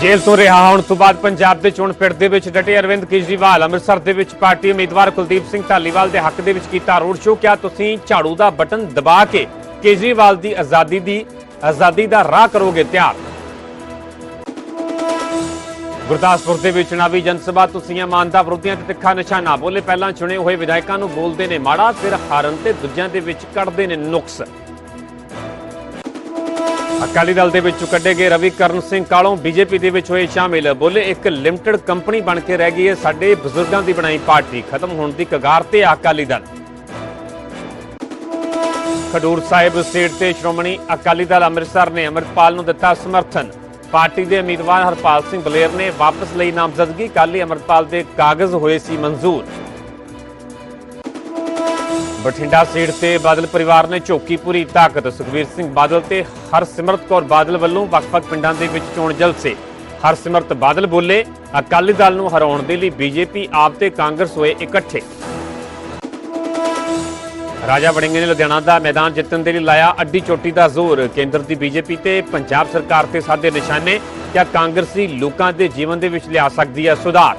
ਜੇਲ੍ਹ ਤੋਂ ਰਿਹਾ ਹੋਣ ਤੋਂ ਬਾਅਦ ਪੰਜਾਬ ਦੇ ਚੋਣ ਪਿੰਡ ਦੇ ਵਿੱਚ ਡਟੇ ਅਰਵਿੰਦ ਕੇਜਰੀਵਾਲ। ਅੰਮ੍ਰਿਤਸਰ ਦੇ ਵਿੱਚ ਪਾਰਟੀ ਉਮੀਦਵਾਰ ਕੁਲਦੀਪ ਸਿੰਘ ਢਾਲੀਵਾਲ ਦੇ ਹੱਕ ਦੇ ਵਿੱਚ ਕੀਤਾ ਰੋਡ ਸ਼ੋਅ। ਕਿਹਾ ਤੁਸੀਂ ਝਾੜੂ ਦਾ ਬਟਨ ਦਬਾ ਕੇ ਕੇਜਰੀਵਾਲ ਦੀ ਆਜ਼ਾਦੀ ਦੀ, ਆਜ਼ਾਦੀ ਦਾ ਰਾਹ ਕਰੋਗੇ ਤਿਆਰ? ਗੁਰਦਾਸਪੁਰ ਦੇ ਵਿੱਚ ਚੁਣਾਵੀ ਜਨਸਭਾ ਤੁਸੀਂ ਇਮਾਨਦਾਰ ਵਿਰੋਧੀਆਂ ਤੇ ਤਿੱਖਾ ਨਿਸ਼ਾਨਾ। ਬੋਲੇ ਪਹਿਲਾਂ ਚੁਣੇ ਹੋਏ ਵਿਧਾਇਕਾਂ ਨੂੰ ਬੋਲਦੇ ਨੇ ਮਾੜਾ, ਫਿਰ ਹਾਰਨ ਤੇ ਦੂਜਿਆਂ ਦੇ ਵਿੱਚ ਕੱਢਦੇ ਨੇ ਨੁਕਸ। ਅਕਾਲੀ ਦਲ ਦੇ ਵਿੱਚੋਂ ਕੱਢੇ ਗਏ ਰਵੀ ਕਰਨ ਸਿੰਘ ਕਾਲੋਂ ਬੀਜੇਪੀ ਦੇ ਵਿੱਚ ਹੋਏ ਸ਼ਾਮਿਲ। ਬੋਲੇ, ਇੱਕ ਲਿਮਟਿਡ ਕੰਪਨੀ ਬਣ ਕੇ ਰਹਿ ਗਈ ਹੈ। ਸਾਡੇ ਬਜ਼ੁਰਗਾਂ ਦੀ ਬਣਾਈ ਪਾਰਟੀ ਖਤਮ ਹੋਣ ਦੀ ਕਗਾਰ ਤੇ ਆ ਅਕਾਲੀ ਦਲ। ਖਡੂਰ ਸਾਹਿਬ ਸੀਟ ਤੇ ਸ਼੍ਰੋਮਣੀ ਅਕਾਲੀ ਦਲ ਅੰਮ੍ਰਿਤਸਰ ਨੇ ਅੰਮ੍ਰਿਤਪਾਲ ਨੂੰ ਦਿੱਤਾ ਸਮਰਥਨ। ਪਾਰਟੀ ਦੇ ਉਮੀਦਵਾਰ ਹਰਪਾਲ ਸਿੰਘ ਬਲੇਰ ਨੇ ਵਾਪਸ ਲਈ ਨਾਮਜ਼ਦਗੀ। ਕੱਲ੍ਹ ਹੀ ਅੰਮ੍ਰਿਤਪਾਲ ਦੇ ਕਾਗਜ਼ ਹੋਏ ਸੀ ਮਨਜ਼ੂਰ। ਬਠਿੰਡਾ ਸੀਟ ਤੇ ਬਾਦਲ ਪਰਿਵਾਰ ਨੇ ਝੋਕੀ ਪੂਰੀ ਤਾਕਤ। ਸੁਖਵੀਰ ਸਿੰਘ ਬਾਦਲ ਤੇ ਹਰਸਿਮਰਤ ਕੌਰ ਬਾਦਲ ਵੱਲੋਂ ਵੱਖ-ਵੱਖ ਪਿੰਡਾਂ ਦੇ ਵਿੱਚ ਚੋਣ ਜਲਸੇ। ਹਰਸਿਮਰਤ ਬਾਦਲ ਬੋਲੇ, ਅਕਾਲੀ ਦਲ ਨੂੰ ਹਰਾਉਣ ਦੇ ਲਈ ਬੀਜੇਪੀ ਆਪ ਤੇ ਕਾਂਗਰਸ ਹੋਏ ਇਕੱਠੇ। ਰਾਜਾ ਵੜਿੰਗੇ ਨੇ ਲੁਧਿਆਣਾ ਦਾ ਮੈਦਾਨ ਜਿੱਤਣ ਦੇ ਲਈ ਲਾਇਆ ਅੱਡੀ ਚੋਟੀ ਦਾ ਜ਼ੋਰ। ਕੇਂਦਰ ਦੀ ਬੀਜੇਪੀ ਤੇ ਪੰਜਾਬ ਸਰਕਾਰ ਤੇ ਸਾਦੇ ਨਿਸ਼ਾਨੇ, ਕਿਆ ਕਾਂਗਰਸੀ ਲੋਕਾਂ ਦੇ ਜੀਵਨ ਦੇ ਵਿੱਚ ਲਿਆ ਸਕਦੀ ਹੈ ਸੁਧਾਰ?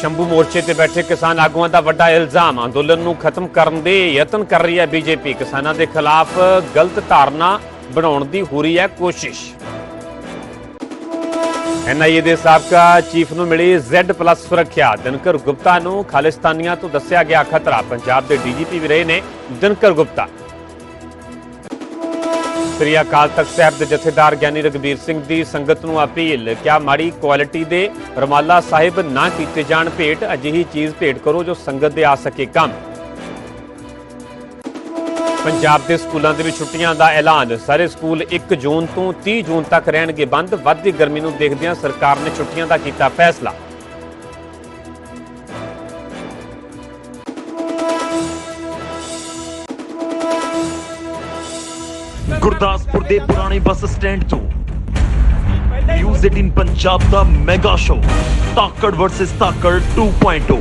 ਸ਼ੰਭੂ ਮੋਰਚੇ ਤੇ ਬੈਠੇ ਕਿਸਾਨ ਆਗੂਆਂ ਦਾ ਵੱਡਾ ਇਲਜ਼ਾਮ। ਅੰਦੋਲਨ ਨੂੰ ਖਤਮ ਕਰਨ ਦੇ ਯਤਨ ਕਰ ਰਹੀ ਹੈ ਬੀਜੇਪੀ। ਕਿਸਾਨਾਂ ਦੇ ਖਿਲਾਫ ਗਲਤ ਧਾਰਨਾ ਬਣਾਉਣ ਦੀ ਹੋ ਰਹੀ ਹੈ ਕੋਸ਼ਿਸ਼। ਐਨਆਈਏ ਦੇ ਸਾਬਕਾ ਚੀਫ ਨੂੰ ਮਿਲੀ Z+ ਸੁਰੱਖਿਆ। ਦਿਨਕਰ ਗੁਪਤਾ ਨੂੰ ਖਾਲਿਸਤਾਨੀਆਂ ਤੋਂ ਦੱਸਿਆ ਗਿਆ ਖਤਰਾ। ਪੰਜਾਬ ਦੇ ਡੀਜੀਪੀ ਵੀ ਰਹੇ ਨੇ ਦਿਨਕਰ ਗੁਪਤਾ। ਸ੍ਰੀ ਅਕਾਲ ਤਖਤ ਸਾਹਿਬ ਦੇ ਜਥੇਦਾਰ ਗਿਆਨੀ ਰਗਬੀਰ ਸਿੰਘ ਦੀ ਸੰਗਤ ਨੂੰ ਅਪੀਲ, ਕਿਆ ਮਾੜੀ ਕੁਆਲਿਟੀ ਦੇ ਰਮਾਲਾ ਸਾਹਿਬ ਨਾ ਕੀਤੇ ਜਾਣ ਭੇਟ, ਅਜਿਹੀ ਚੀਜ਼ ਭੇਟ ਕਰੋ ਜੋ ਸੰਗਤ ਦੇ ਆ ਸਕੇ ਕੰਮ। ਪੰਜਾਬ ਦੇ ਸਕੂਲਾਂ ਦੇ ਵਿੱਚ ਛੁੱਟੀਆਂ ਦਾ ਐਲਾਨ, ਸਾਰੇ ਸਕੂਲ 1 ਜੂਨ ਤੋਂ 30 ਜੂਨ ਤੱਕ ਰਹਿਣਗੇ ਬੰਦ, ਵੱਧਦੀ ਗਰਮੀ ਨੂੰ ਦੇਖਦਿਆਂ ਸਰਕਾਰ ਨੇ ਛੁੱਟੀਆਂ ਦਾ ਕੀਤਾ ਫੈਸਲਾ। ਗੁਰਦਾਸਪੁਰ ਦੇ ਪੁਰਾਣੇ ਬੱਸ ਸਟੈਂਡ ਤੋਂ। ਨਿਊਜ਼ 18 ਪੰਜਾਬ ਦਾ mega show Takkar versus Takkar 2.0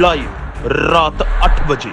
live ਰਾਤ 8 ਵਜੇ।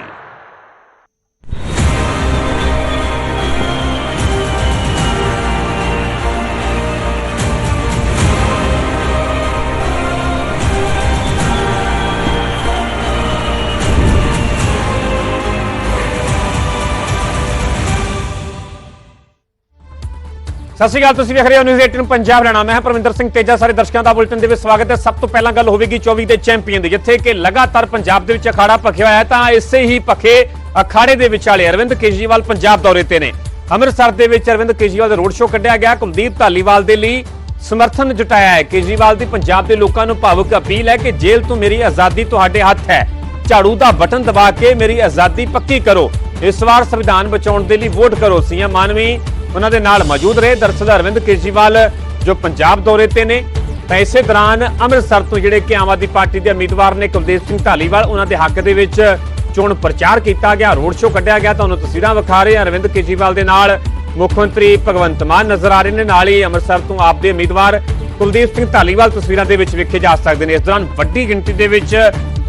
ਸਤਿ ਸ਼੍ਰੀ ਅਕਾਲ, ਤੁਸੀਂ ਵੇਖ ਰਹੇ ਹੋ ਨਿਊਜ਼ 18 ਪੰਜਾਬ ਰਹਿਣਾ ਮੈਂ ਪਰਮਿੰਦਰ ਸਿੰਘ ਤੇਜਾ, ਸਾਰੇ ਦਰਸ਼ਕਾਂ ਦਾ ਬੁਲੇਟਿਨ ਦੇ ਵਿੱਚ ਸਵਾਗਤ ਹੈ। ਸਭ ਤੋਂ ਪਹਿਲਾਂ ਗੱਲ ਹੋਵੇਗੀ 24 ਦੇ ਚੈਂਪੀਅਨ ਦੀ, ਜਿੱਥੇ ਕਿ ਲਗਾਤਾਰ ਪੰਜਾਬ ਦੇ ਵਿੱਚ ਅਖਾੜਾ ਭਖਿਆ ਹੋਇਆ ਤਾਂ ਇਸੇ ਹੀ ਭਖੇ ਅਖਾੜੇ ਦੇ ਵਿਚਾਲੇ ਅਰਵਿੰਦ ਕੇਜਰੀਵਾਲ ਪੰਜਾਬ ਦੌਰੇ ਤੇ ਨੇ। ਅੰਮ੍ਰਿਤਸਰ ਦੇ ਵਿੱਚ ਅਰਵਿੰਦ ਕੇਜਰੀਵਾਲ ਦਾ ਰੋਡ ਸ਼ੋਅ ਕੱਢਿਆ ਗਿਆ, ਕੁਲਦੀਪ ਧਾਲੀਵਾਲ ਦੇ ਲਈ ਸਮਰਥਨ ਜੁਟਾਇਆ ਹੈ। ਕੇਜਰੀਵਾਲ ਦੀ ਪੰਜਾਬ ਦੇ ਲੋਕਾਂ ਨੂੰ ਭਾਵੁਕ ਅਪੀਲ ਹੈ ਕਿ ਜੇਲ੍ਹ ਤੋਂ ਮੇਰੀ ਆਜ਼ਾਦੀ ਤੁਹਾਡੇ ਹੱਥ ਹੈ। ਝਾੜੂ ਦਾ ਬਟਨ ਦਬਾ ਕੇ ਮੇਰੀ ਆਜ਼ਾਦੀ ਪੱਕੀ ਕਰੋ। ਇਸ ਵਾਰ ਸੰਵਿਧਾਨ ਬਚਾਉਣ ਦੇ ਲਈ ਵੋਟ ਕਰੋ। ਸੀਐਮ ਮਾਨਵੀ ਉਹਨਾਂ ਦੇ ਨਾਲ ਮੌਜੂਦ ਰਹੇ। ਦਰਅਸਲ ਅਰਵਿੰਦ ਕੇਜਰੀਵਾਲ, ਜੋ ਪੰਜਾਬ ਦੌਰੇ ਤੇ ਨੇ, ਤਾਂ ਇਸੇ ਦੌਰਾਨ ਅੰਮ੍ਰਿਤਸਰ ਤੋਂ ਜਿਹੜੇ ਕਿ ਆਮ ਆਦਮੀ ਪਾਰਟੀ ਦੇ ਉਮੀਦਵਾਰ ਨੇ ਕੁਲਦੀਪ ਸਿੰਘ ਢਾਲੀਵਾਲ, ਉਹਨਾਂ ਦੇ ਹੱਕ ਦੇ ਵਿੱਚ ਚੋਣ ਪ੍ਰਚਾਰ ਕੀਤਾ ਗਿਆ, ਰੋਡ ਸ਼ੋਅ ਕੱਢਿਆ ਗਿਆ। ਤੁਹਾਨੂੰ ਤਸਵੀਰਾਂ ਵਿਖਾ ਰਹੇ ਅਰਵਿੰਦ ਕੇਜਰੀਵਾਲ ਦੇ ਨਾਲ ਮੁੱਖ ਮੰਤਰੀ ਭਗਵੰਤ ਮਾਨ ਨਜ਼ਰ ਆ ਰਹੇ ਨੇ। ਨਾਲ ਹੀ ਅੰਮ੍ਰਿਤਸਰ ਤੋਂ ਆਪ ਦੇ ਉਮੀਦਵਾਰ ਕੁਲਦੀਪ ਸਿੰਘ ਢਾਲੀਵਾਲ ਤਸਵੀਰਾਂ ਦੇ ਵਿੱਚ ਵੇਖੇ ਜਾ ਸਕਦੇ ਨੇ। ਇਸ ਦੌਰਾਨ ਵੱਡੀ ਗਿਣਤੀ ਦੇ ਵਿੱਚ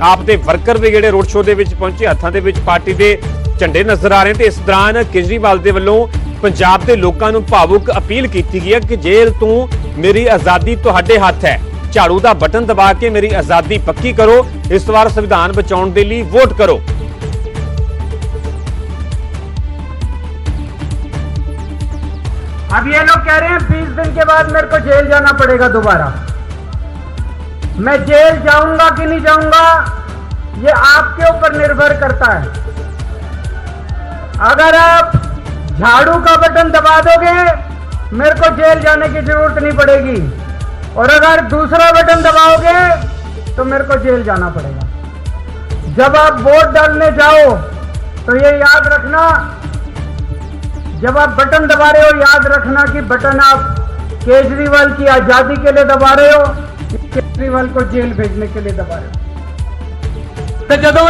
ਆਪ ਦੇ ਵਰਕਰ ਵੀ ਜਿਹੜੇ ਰੋਡ ਸ਼ੋਅ ਦੇ ਵਿੱਚ ਪਹੁੰਚੇ, ਹੱਥਾਂ ਦੇ ਵਿੱਚ ਪਾਰਟੀ ਦੇ ਝੰਡੇ ਨਜ਼ਰ ਆ ਰਹੇ ਨੇ। ਤੇ ਇਸ ਦੌਰਾਨ ਕੇਜਰੀਵਾਲ ਦੇ ਵੱਲੋਂ ਪੰਜਾਬ ਦੇ ਲੋਕਾਂ ਨੂੰ ਭਾਵੁਕ ਅਪੀਲ ਕੀਤੀ ਗਈ ਹੈ ਕਿ ਜੇਲ੍ਹ ਤੋਂ ਮੇਰੀ ਆਜ਼ਾਦੀ ਤੁਹਾਡੇ ਹੱਥ ਹੈ ਝਾੜੂ ਦਾ ਬਟਨ ਦਬਾ ਕੇ ਮੇਰੀ ਆਜ਼ਾਦੀ ਪੱਕੀ ਕਰੋ ਇਸ ਵਾਰ ਸੰਵਿਧਾਨ ਬਚਾਉਣ ਦੇ ਲਈ ਵੋਟ ਕਰੋ अब ये लोग कह रहे हैं बीस दिन के बाद मेरे को जेल जाना पड़ेगा दोबारा मैं जेल जाऊंगा कि नहीं जाऊंगा ये आपके ऊपर निर्भर करता है अगर आप झाड़ू का बटन दबा दोगे, मेरे को जेल जाने की ज़रूरत नहीं पड़ेगी। और अगर दूसरा बटन दबाओगे तो मेरे को जेल जाना पड़ेगा। जब आप वोट डालने जाओ तो ये याद रखना, जब आप बटन दबा रहे हो, याद रखना कि बटन आप केजरीवाल की आज़ादी के लिए दबा रहे हो, केजरीवाल को जेल भेजने के लिए दबा रहे हो। तो जो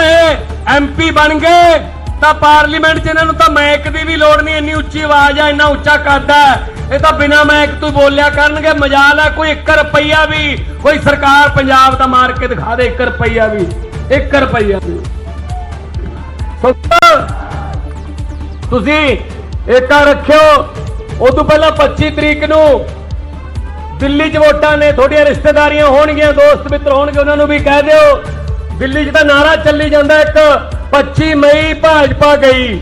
एमपी बन गए ਤਾਂ ਪਾਰਲੀਮੈਂਟ 'ਚ ਇਹਨਾਂ ਨੂੰ ਤਾਂ ਮੈਕ ਦੀ ਵੀ ਲੋੜ ਨਹੀਂ, ਇੰਨੀ ਉੱਚੀ ਆਵਾਜ਼ ਆ, ਇੰਨਾ ਉੱਚਾ ਕੱਦ ਆ। ਇਹ ਤਾਂ ਬਿਨਾ ਮੈਕ ਤੋਂ ਬੋਲਿਆ ਕਰਨਗੇ, ਮਜਾਲ ਆ, ਕੋਈ 1 ਰੁਪਈਆ ਵੀ, ਕੋਈ ਸਰਕਾਰ ਪੰਜਾਬ ਦਾ ਮਾਰ ਕੇ ਦਿਖਾ ਦੇ 1 ਰੁਪਈਆ ਵੀ 1 ਰੁਪਈਆ ਵੀ। ਤੁਸੀਂ ਏਕਾ ਰੱਖਿਓ। ਉਦੋਂ ਪਹਿਲਾਂ 25 ਤਰੀਕ ਨੂੰ ਦਿੱਲੀ 'ਚ ਵੋਟਾਂ ਨੇ, ਤੁਹਾਡੀਆਂ ਰਿਸ਼ਤੇਦਾਰੀਆਂ ਹੋਣਗੀਆਂ, ਦੋਸਤ ਮਿੱਤਰ ਹੋਣਗੇ, ਉਹਨਾਂ ਨੂੰ ਵੀ ਕਹਿ ਦਿਓ। ਦਿੱਲੀ 'ਚ ਤਾਂ ਨਾਰਾ ਚੱਲੀ ਜਾਂਦਾ ਇੱਕ। 25 ਮਈ ਭਾਜਪਾ ਗਈ।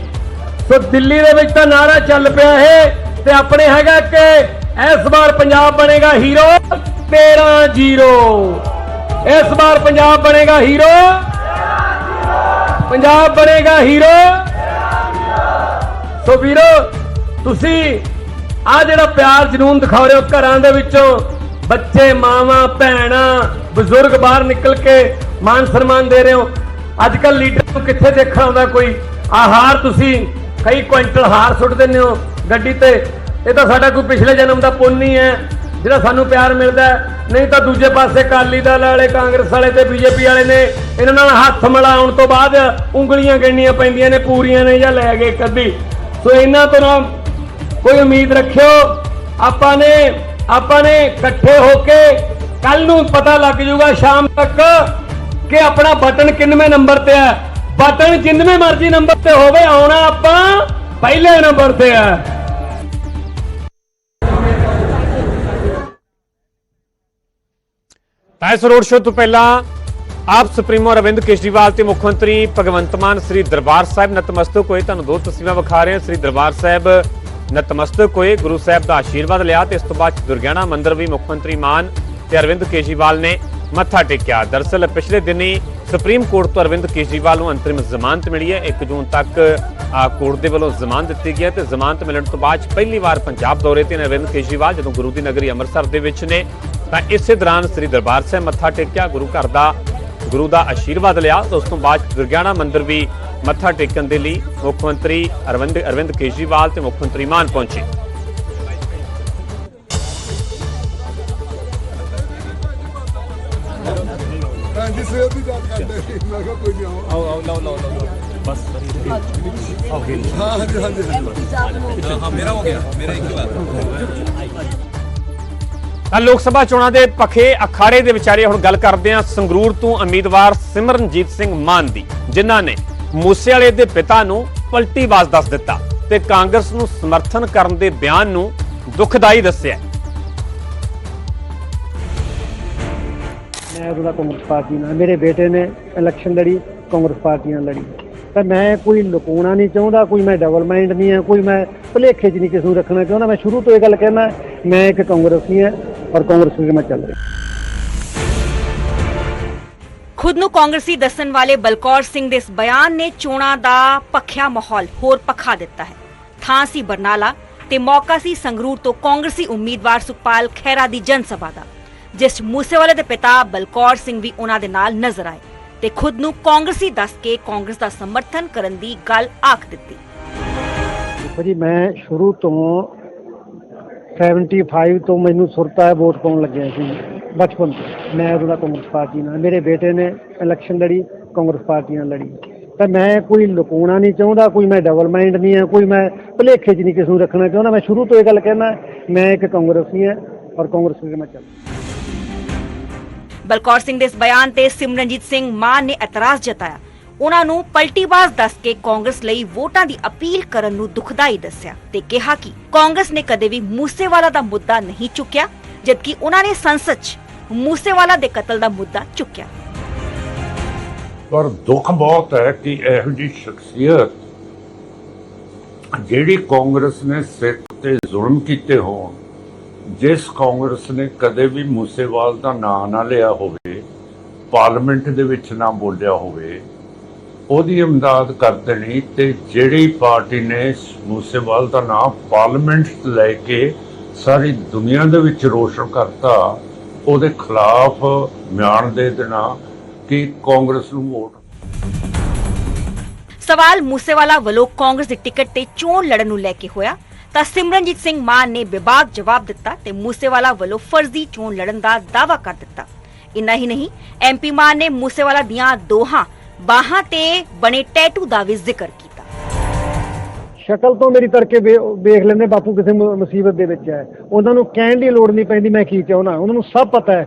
ਸੋ ਦਿੱਲੀ ਦੇ ਵਿੱਚ ਤਾਂ ਨਾਰਾ ਚੱਲ ਪਿਆ ਇਹ ਤੇ ਆਪਣੇ ਹੈਗਾ ਕਿ ਇਸ ਵਾਰ ਪੰਜਾਬ ਬਣੇਗਾ ਹੀਰੋ 13-0 ਇਸ ਵਾਰ ਪੰਜਾਬ ਬਣੇਗਾ ਹੀਰੋ ਪੰਜਾਬ ਬਣੇਗਾ ਹੀਰੋ। ਸੋ ਵੀਰੋ, ਤੁਸੀਂ ਆ ਜਿਹੜਾ ਪਿਆਰ ਜਨੂਨ ਦਿਖਾ ਰਹੇ ਹੋ ਘਰਾਂ ਦੇ ਵਿੱਚੋਂ, ਬੱਚੇ, ਮਾਵਾਂ, ਭੈਣਾਂ, ਬਜ਼ੁਰਗ ਬਾਹਰ ਨਿਕਲ ਕੇ ਮਾਨ ਸਨਮਾਨ ਦੇ ਰਹੇ ਹੋ ਅੱਜ ਕੱਲ ਲੀਡਰ ਨੂੰ ਕਿੱਥੇ ਦੇਖਣ ਆਉਂਦਾ ਕੋਈ? ਆ ਹਾਰ ਤੁਸੀਂ ਕਈ ਕੁਇੰਟਲ ਹਾਰ ਸੁੱਟ ਦਿੰਦੇ ਹੋ ਗੱਡੀ ਤੇ। ਇਹ ਤਾਂ ਸਾਡਾ ਕੋਈ ਪਿਛਲੇ ਜਨਮ ਦਾ ਪੁੰਨ ਹੀ ਹੈ। ਜਿਹੜਾ ਸਾਨੂੰ ਪਿਆਰ ਮਿਲਦਾ ਨਹੀਂ ਤਾਂ ਦੂਜੇ ਪਾਸੇ ਕਾਲੀ ਦਲ ਵਾਲੇ, ਕਾਂਗਰਸ ਵਾਲੇ ਤੇ ਬੀਜੇਪੀ ਵਾਲੇ ਨੇ ਇਹਨਾਂ ਨਾਲ ਹੱਥ ਮਿਲਾਉਣ ਤੋਂ ਬਾਅਦ ਉਂਗਲੀਆਂ ਗਿਣਨੀਆਂ ਪੈਂਦੀਆਂ ਨੇ, ਪੂਰੀਆਂ ਨੇ ਜਾਂ ਲੈ ਗਏ ਕੱਢੀ ਸੋ ਇਹਨਾਂ ਤੋਂ ਨਾ ਕੋਈ ਉਮੀਦ ਰੱਖਿਓ। ਆਪਾਂ ਨੇ ਆਪਾਂ ਨੇ ਇਕੱਠੇ ਹੋ ਕੇ ਕੱਲ ਨੂੰ ਪਤਾ ਲੱਗ ਜੂਗਾ, ਸ਼ਾਮ ਤੱਕ ਕਿ ਆਪਣਾ ਬਟਨ ਕਿੰਨਵੇਂ ਨੰਬਰ ਤੇ ਹੈ? ਬਟਨ ਜਿੰਨਵੇਂ ਮਰਜ਼ੀ ਨੰਬਰ ਤੇ ਹੋਵੇ, ਆਉਣਾ ਆਪਾਂ ਪਹਿਲੇ ਨੰਬਰ ਤੇ ਹੈ। ਤਾਂ ਇਸ ਰੋਡ ਸ਼ੋਅ ਤੋਂ ਪਹਿਲਾਂ ਆਪ ਸੁਪਰੀਮੋ ਅਰਵਿੰਦ ਕੇਜਰੀਵਾਲ ਤੇ ਮੁੱਖ ਮੰਤਰੀ ਭਗਵੰਤ ਮਾਨ, ਸ੍ਰੀ ਦਰਬਾਰ ਸਾਹਿਬ ਨਤਮਸਤਕ ਹੋਏ। ਤੁਹਾਨੂੰ ਦੋ ਤਸਵੀਰਾਂ ਵਿਖਾ ਰਹੇ ਹਾਂ। ਸ੍ਰੀ ਦਰਬਾਰ ਸਾਹਿਬ ਨਤਮਸਤਕ ਹੋਏ, ਗੁਰੂ ਸਾਹਿਬ ਦਾ ਆਸ਼ੀਰਵਾਦ ਲਿਆ ਤੇ ਇਸ ਤੋਂ ਬਾਅਦ ਦੁਰਗਿਆਣਾ ਮੰਦਿਰ ਵੀ ਮੁੱਖ ਮੰਤਰੀ ਮਾਨ ਤੇ ਅਰਵਿੰਦ ਕੇਜਰੀਵਾਲ ਨੇ ਮੱਥਾ ਟੇਕਿਆ। ਦਰਸਲ ਪਿਛਲੇ ਦਿਨੀ ਸੁਪਰੀਮ ਕੋਰਟ ਤੋਂ ਅਰਵਿੰਦ ਕੇਜਰੀਵਾਲ ਨੂੰ ਅੰਤਰਿਮ ਜ਼ਮਾਨਤ ਮਿਲੀ ਹੈ। 1 ਜੂਨ ਤੱਕ ਕੋਰਟ ਦੇ ਵੱਲੋਂ ਜ਼ਮਾਨਤ ਦਿੱਤੀ ਗਈ ਹੈ ਤੇ ਜ਼ਮਾਨਤ ਮਿਲਣ ਤੋਂ ਬਾਅਦ ਪਹਿਲੀ ਵਾਰ ਪੰਜਾਬ ਦੌਰੇ ਤੇ ਨੇ ਅਰਵਿੰਦ ਕੇਜਰੀਵਾਲ, ਜਦੋਂ ਗੁਰੂ ਦੀ ਨਗਰੀ ਅੰਮ੍ਰਿਤਸਰ ਦੇ ਵਿੱਚ ਨੇ, ਤਾਂ ਇਸੇ ਦੌਰਾਨ ਸ੍ਰੀ ਦਰਬਾਰ ਸਾਹਿਬ ਮੱਥਾ ਟੇਕਿਆ। ਗੁਰੂ ਘਰ ਦਾ, ਗੁਰੂ ਦਾ ਆਸ਼ੀਰਵਾਦ ਲਿਆ ਤੇ ਉਸ ਤੋਂ ਬਾਅਦ ਦੁਰਗਿਆਣਾ ਮੰਦਿਰ ਵੀ ਮੱਥਾ ਟੇਕਣ ਦੇ ਲਈ ਮੁੱਖ ਮੰਤਰੀ ਅਰਵਿੰਦ ਅਰਵਿੰਦ ਕੇਜਰੀਵਾਲ ਤੇ ਮੁੱਖ ਮੰਤਰੀ ਮਾਨ ਪਹੁੰਚੇ। ਹਾਂਜੀ ਸਵੇਰ ਦੀ ਗੱਲ ਕਰਦੇ ਸੀ ਮੈਂ ਕਿਹਾ ਕੋਈ ਨਹੀਂ ਆਓ। ਆਓ ਆਓ ਲਓ ਲਓ ਲਓ ਬਸ ਹਾਂ ਹਾਂਜੀ ਹਾਂਜੀ ਤਾਂ ਲੋਕ ਸਭਾ ਚੋਣਾਂ ਦੇ ਪਖੇ ਅਖਾੜੇ ਦੇ ਵਿਚਾਰੇ ਹੁਣ ਗੱਲ ਕਰਦੇ ਹਾਂ ਸੰਗਰੂਰ ਤੋਂ ਉਮੀਦਵਾਰ ਸਿਮਰਨਜੀਤ ਸਿੰਘ ਮਾਨ ਦੀ ਜਿਨ੍ਹਾਂ ਨੇ ਮੂਸੇਵਾਲੇ ਦੇ ਪਿਤਾ ਨੂੰ ਪਲਟੀਬਾਜ਼ ਦੱਸ ਦਿੱਤਾ ਤੇ ਕਾਂਗਰਸ ਨੂੰ ਸਮਰਥਨ ਕਰਨ ਦੇ ਬਿਆਨ ਨੂੰ ਦੁਖਦਾਈ ਦੱਸਿਆ। ਮੈਂ ਉਹਦਾ ਕਾਂਗਰਸ ਪਾਰਟੀ ਨਾਲ, ਮੇਰੇ ਬੇਟੇ ਨੇ ਇਲੈਕਸ਼ਨ ਲੜੀ, ਕਾਂਗਰਸ ਪਾਰਟੀ ਨਾਲ ਲੜੀ। ਤਾਂ ਮੈਂ ਕੋਈ ਲੁਕਾਉਣਾ ਨਹੀਂ ਚਾਹੁੰਦਾ, ਕੋਈ ਮੈਂ ਡਬਲ ਮਾਈਂਡ ਨਹੀਂ ਹੈ ਕੋਈ ਮੈਂ ਭੁਲੇਖੇ 'ਚ ਨਹੀਂ ਕਿਸੇ ਨੂੰ ਰੱਖਣਾ ਚਾਹੁੰਦਾ। ਮੈਂ ਸ਼ੁਰੂ ਤੋਂ ਇਹ ਗੱਲ ਕਹਿਣਾ, ਮੈਂ ਇੱਕ ਕਾਂਗਰਸੀ ਹਾਂ ਔਰ ਕਾਂਗਰਸ ਵਿੱਚ ਮੈਂ ਚੱਲ ਰਿਹਾ। ਖੁਦ ਨੂੰ ਕਾਂਗਰਸੀ ਦੱਸਣ ਵਾਲੇ ਬਲਕੌਰ ਸਿੰਘ ਦੇ ਇਸ ਬਿਆਨ ਨੇ ਚੋਣਾਂ ਦਾ ਪੱਖਿਆ ਮਾਹੌਲ ਹੋਰ ਪੱਖਾ ਦਿੱਤਾ ਹੈ। ਥਾਂ ਸੀ ਬਰਨਾਲਾ ਤੇ ਮੌਕਾ ਸੀ ਸੰਗਰੂਰ ਤੋਂ ਕਾਂਗਰਸੀ ਉਮੀਦਵਾਰ ਸੁਖਪਾਲ ਖਹਿਰਾ ਦੀ ਜਨ ਸਭਾ ਦਾ। ਜਿਸ ਮੂਸੇਵਾਲੇ ਦੇ ਪਿਤਾ ਬਲਕੌਰ ਸਿੰਘ ਵੀ ਉਹਨਾਂ ਦੇ ਨਾਲ ਨਜ਼ਰ ਆਏ ਤੇ ਖੁਦ ਨੂੰ ਕਾਂਗਰਸੀ ਦੱਸ ਕੇ ਕਾਂਗਰਸ ਦਾ ਸਮਰਥਨ ਕਰਨ ਦੀ ਗੱਲ ਆਖ ਦਿੱਤੀ। ਦੇਖੋ ਜੀ, ਮੈਂ ਸ਼ੁਰੂ ਤੋਂ 75 ਤੋਂ ਮੈਨੂੰ ਸੁਰਤਾ ਹੈ, ਵੋਟ ਪਾਉਣ ਲੱਗਿਆ ਸੀ ਬਚਪਨ ਤੋਂ। ਮੈਂ ਉਹਦਾ ਕਾਂਗਰਸ ਪਾਰਟੀ ਨਾਲ, ਮੇਰੇ ਬੇਟੇ ਨੇ ਇਲੈਕਸ਼ਨ ਲੜੀ, ਕਾਂਗਰਸ ਪਾਰਟੀ ਨਾਲ ਲੜੀ। ਤਾਂ ਮੈਂ ਕੋਈ ਲੁਕਾਉਣਾ ਨਹੀਂ ਚਾਹੁੰਦਾ, ਕੋਈ ਮੈਂ ਡਬਲ ਮਾਈਂਡ ਨਹੀਂ ਆ ਕੋਈ ਮੈਂ ਭੁਲੇਖੇ 'ਚ ਨਹੀਂ ਕਿਸੇ ਨੂੰ ਰੱਖਣਾ ਚਾਹੁੰਦਾ। ਮੈਂ ਸ਼ੁਰੂ ਤੋਂ ਇਹ ਗੱਲ ਕਹਿਣਾ, ਮੈਂ ਇੱਕ ਕਾਂਗਰਸੀ ਹਾਂ ਔਰ ਕਾਂਗਰਸ ਵਿੱਚ ਮੈਂ ਚੱਲ ਬਲਕੌਰ ਸਿੰਘ ਦੇ ਇਸ ਬਿਆਨ ਤੇ ਸਿਮਰਨਜੀਤ ਸਿੰਘ ਮਾਨ ਨੇ ਇਤਰਾਜ਼ ਜਤਾਇਆ। ਉਹਨਾਂ ਨੂੰ ਪਲਟੀਬਾਜ਼ ਦੱਸ ਕੇ ਕਾਂਗਰਸ ਲਈ ਵੋਟਾਂ ਦੀ ਅਪੀਲ ਕਰਨ ਨੂੰ ਦੁਖਦਾਈ ਦੱਸਿਆ ਤੇ ਕਿਹਾ ਕਿ ਕਾਂਗਰਸ ਨੇ ਕਦੇ ਵੀ ਮੂਸੇਵਾਲਾ ਦਾ ਮੁੱਦਾ ਨਹੀਂ ਚੁੱਕਿਆ, ਜਦਕਿ ਉਹਨਾਂ ਨੇ ਸੰਸਦ 'ਚ ਮੂਸੇਵਾਲਾ ਦੇ ਕਤਲ ਦਾ ਮੁੱਦਾ ਚੁੱਕਿਆ। ਪਰ ਦੁੱਖ ਬਹੁਤ ਹੈ ਕਿ ਇਹੋ ਜਿਹੀ ਸ਼ਖਸੀਅਤ ਜਿਹੜੀ ਕਾਂਗਰਸ ਨੇ ਸਿੱਖ ਤੇ ਜ਼ੁਲਮ ਕੀਤੇ ਹੋਣ ਜਿਸ ਕਾਂਗਰਸ ਨੇ ਕਦੇ ਵੀ ਮੂਸੇਵਾਲ ਦਾ ਨਾਂ ਨਾ ਲਿਆ ਹੋਵੇ, ਪਾਰਲੀਮੈਂਟ ਦੇ ਵਿੱਚ ਨਾ ਬੋਲਿਆ ਹੋਵੇ, ਉਹਦੀ ਇਮਦਾਦ ਕਰ ਦੇਣੀ ਤੇ ਜਿਹੜੀ ਪਾਰਟੀ ਨੇ ਮੂਸੇਵਾਲ ਦਾ ਨਾਂ ਪਾਰਲੀਮੈਂਟ ਲੈ ਕੇ ਸਾਰੀ ਦੁਨੀਆ ਦੇ ਵਿੱਚ ਰੋਸ਼ਨ ਕਰਤਾ, ਉਹਦੇ ਖਿਲਾਫ ਬਿਆਨ ਦੇ ਦੇਣਾ ਕਿ ਕਾਂਗਰਸ ਨੂੰ ਵੋਟ ਸਵਾਲ ਮੂਸੇਵਾਲਾ ਵੱਲੋਂ ਕਾਂਗਰਸ ਦੀ ਟਿਕਟ ਤੇ ਚੋਣ ਲੜਨ ਨੂੰ ਲੈ ਕੇ ਹੋਇਆ। ਤਾਂ ਸਿਮਰਨਜੀਤ ਸਿੰਘ ਮਾਨ ਨੇ ਵਿਭਾਗ ਜਵਾਬ ਦਿੱਤਾ ਤੇ ਮੂਸੇਵਾਲਾ ਵੱਲੋਂ ਫਰਜ਼ੀ ਚੋਣ ਲੜਨ ਦਾ ਦਾਅਵਾ ਕਰ ਦਿੱਤਾ। ਇੰਨਾ ਹੀ ਨਹੀਂ ਐਮਪੀ ਮਾਨ ਨੇ ਮੂਸੇਵਾਲਾ ਦੀਆਂ ਦੋਹਾਂ ਬਾਹਾਂ ਤੇ ਬਣੇ ਟੈਟੂ ਦਾ ਵੀ ਜ਼ਿਕਰ ਕੀਤਾ। ਸ਼ਕਲ ਤੋਂ ਮੇਰੀ ਤੜਕੇ ਵੇਖ ਲੈਂਦੇ ਬਾਪੂ ਕਿਸੇ ਮੁਸੀਬਤ ਦੇ ਵਿੱਚ ਹੈ। ਉਹਨਾਂ ਨੂੰ ਕਹਿਣ ਦੀ ਲੋੜ ਨਹੀਂ ਪੈਂਦੀ, ਮੈਂ ਕੀ ਚਾਹੁੰਦਾ ਉਹਨਾਂ ਨੂੰ ਸਭ ਪਤਾ ਹੈ।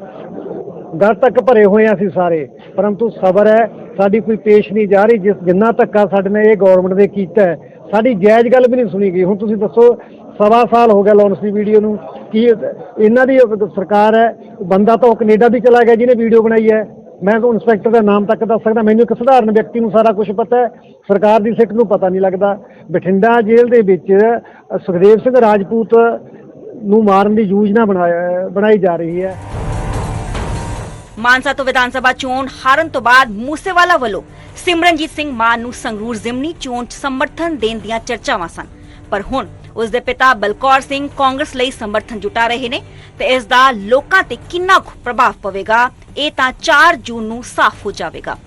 ਗੱਲ ਤੱਕ ਭਰੇ ਹੋਏ ਆ ਅਸੀਂ ਸਾਰੇ, ਪਰੰਤੂ ਸਬਰ ਹੈ, ਸਾਡੀ ਕੋਈ ਪੇਸ਼ ਨਹੀਂ ਜਾ ਰਹੀ, ਜਿਸ ਜਿੰਨਾ ਧੱਕਾ ਸਾਡੇ ਨੇ ਇਹ ਗਵਰਨਮੈਂਟ ਨੇ ਕੀਤਾ ਹੈ ਸਾਡੀ ਜਾਇਜ਼ ਗੱਲ ਵੀ ਨਹੀਂ ਸੁਣੀ ਗਈ। ਹੁਣ ਤੁਸੀਂ ਦੱਸੋ, ਸਵਾ ਸਾਲ ਹੋ ਗਿਆ ਲਾਂਚ ਦੀ ਵੀਡੀਓ ਨੂੰ। ਕੀ ਇਹਨਾਂ ਦੀ ਸਰਕਾਰ ਹੈ, ਬੰਦਾ ਤਾਂ ਉਹ ਕੈਨੇਡਾ ਵੀ ਚਲਾ ਗਿਆ ਜਿਹਨੇ ਵੀਡੀਓ ਬਣਾਈ ਹੈ। ਮੈਂ ਤਾਂ ਇੰਸਪੈਕਟਰ ਦਾ ਨਾਮ ਤੱਕ ਦੱਸ ਸਕਦਾ। ਮੈਨੂੰ ਇੱਕ ਸਧਾਰਨ ਵਿਅਕਤੀ ਨੂੰ ਸਾਰਾ ਕੁਝ ਪਤਾ ਹੈ। ਸਰਕਾਰ ਦੀ ਸਿੱਟ ਨੂੰ ਪਤਾ ਨਹੀਂ ਲੱਗਦਾ। ਬਠਿੰਡਾ ਜੇਲ੍ਹ ਦੇ ਵਿੱਚ ਸੁਖਦੇਵ ਸਿੰਘ ਰਾਜਪੂਤ ਨੂੰ ਮਾਰਨ ਦੀ ਯੋਜਨਾ ਬਣਾਇਆ, ਬਣਾਈ ਜਾ ਰਹੀ ਹੈ। ਮਾਨਸਾ ਤੋਂ ਵਿਧਾਨ ਸਭਾ ਚੋਣ ਹਾਰਨ ਤੋਂ ਬਾਅਦ ਮੂਸੇਵਾਲਾ ਵੱਲੋਂ ਸਿਮਰਨਜੀਤ ਸਿੰਘ ਮਾਨ ਨੂੰ ਸੰਗਰੂਰ ਜ਼ਿਮਨੀ ਚੋਣ 'ਚ ਸਮਰਥਨ ਦੇਣ ਦੀਆਂ ਚਰਚਾਵਾਂ ਸਨ। ਪਰ ਹੁਣ ਉਸ ਦੇ ਪਿਤਾ ਬਲਕੌਰ ਸਿੰਘ ਕਾਂਗਰਸ ਲਈ ਸਮਰਥਨ ਜੁਟਾ ਰਹੇ ਨੇ ਤੇ ਇਸ ਦਾ ਲੋਕਾਂ ਤੇ ਕਿੰਨਾ ਕੁ ਪ੍ਰਭਾਵ ਪਵੇਗਾ, ਇਹ ਤਾਂ 4 ਜੂਨ ਨੂੰ ਸਾਫ਼ ਹੋ ਜਾਵੇਗਾ।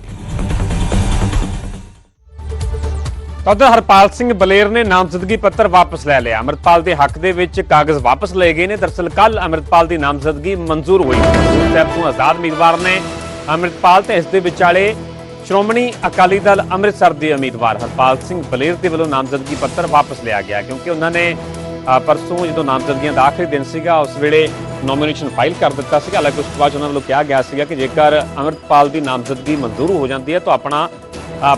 ਤਾਂ ਹਰਪਾਲ ਸਿੰਘ ਬਲੇਰ ਨੇ ਨਾਮਜ਼ਦਗੀ ਪੱਤਰ ਵਾਪਸ ਲੈ ਲਿਆ। ਅਮਰਪਾਲ ਦੇ ਹੱਕ ਦੇ ਵਿੱਚ ਕਾਗਜ਼ ਵਾਪਸ ਲਏ ਗਏ ਨੇ। ਦਰਸਲ ਕੱਲ ਅਮਰਪਾਲ ਦੀ ਨਾਮਜ਼ਦਗੀ ਮਨਜ਼ੂਰ ਹੋਈ। ਸਾਹਿਬ ਤੋਂ ਆਜ਼ਾਦ ਉਮੀਦਵਾਰ ਨੇ ਅਮਰਪਾਲ ਤੇ ਇਸ ਦੇ ਵਿਚਾਲੇ ਸ਼੍ਰੋਮਣੀ ਅਕਾਲੀ ਦਲ ਅੰਮ੍ਰਿਤਸਰ ਦੇ ਉਮੀਦਵਾਰ ਹਰਪਾਲ ਸਿੰਘ ਬਲੇਰ ਦੇ ਵੱਲੋਂ ਨਾਮਜ਼ਦਗੀ ਪੱਤਰ ਵਾਪਸ ਲਿਆ ਗਿਆ ਕਿਉਂਕਿ ਉਹਨਾਂ ਨੇ ਪਰਸੋਂ ਜਦੋਂ ਨਾਮਜ਼ਦਗੀਆਂ ਦਾ ਆਖਰੀ ਦਿਨ ਸੀਗਾ, ਉਸ ਵੇਲੇ ਨੋਮੀਨੇਸ਼ਨ ਫਾਈਲ ਕਰ ਦਿੱਤਾ ਸੀਗਾ। ਹਾਲਾਂਕਿ ਉਸ ਤੋਂ ਬਾਅਦ ਉਹਨਾਂ ਵੱਲੋਂ ਕਿਹਾ ਗਿਆ ਸੀਗਾ ਕਿ ਜੇਕਰ ਅੰਮ੍ਰਿਤਪਾਲ ਦੀ ਨਾਮਜ਼ਦਗੀ ਮਨਜ਼ੂਰ ਹੋ ਜਾਂਦੀ ਹੈ ਤਾਂ ਆਪਣਾ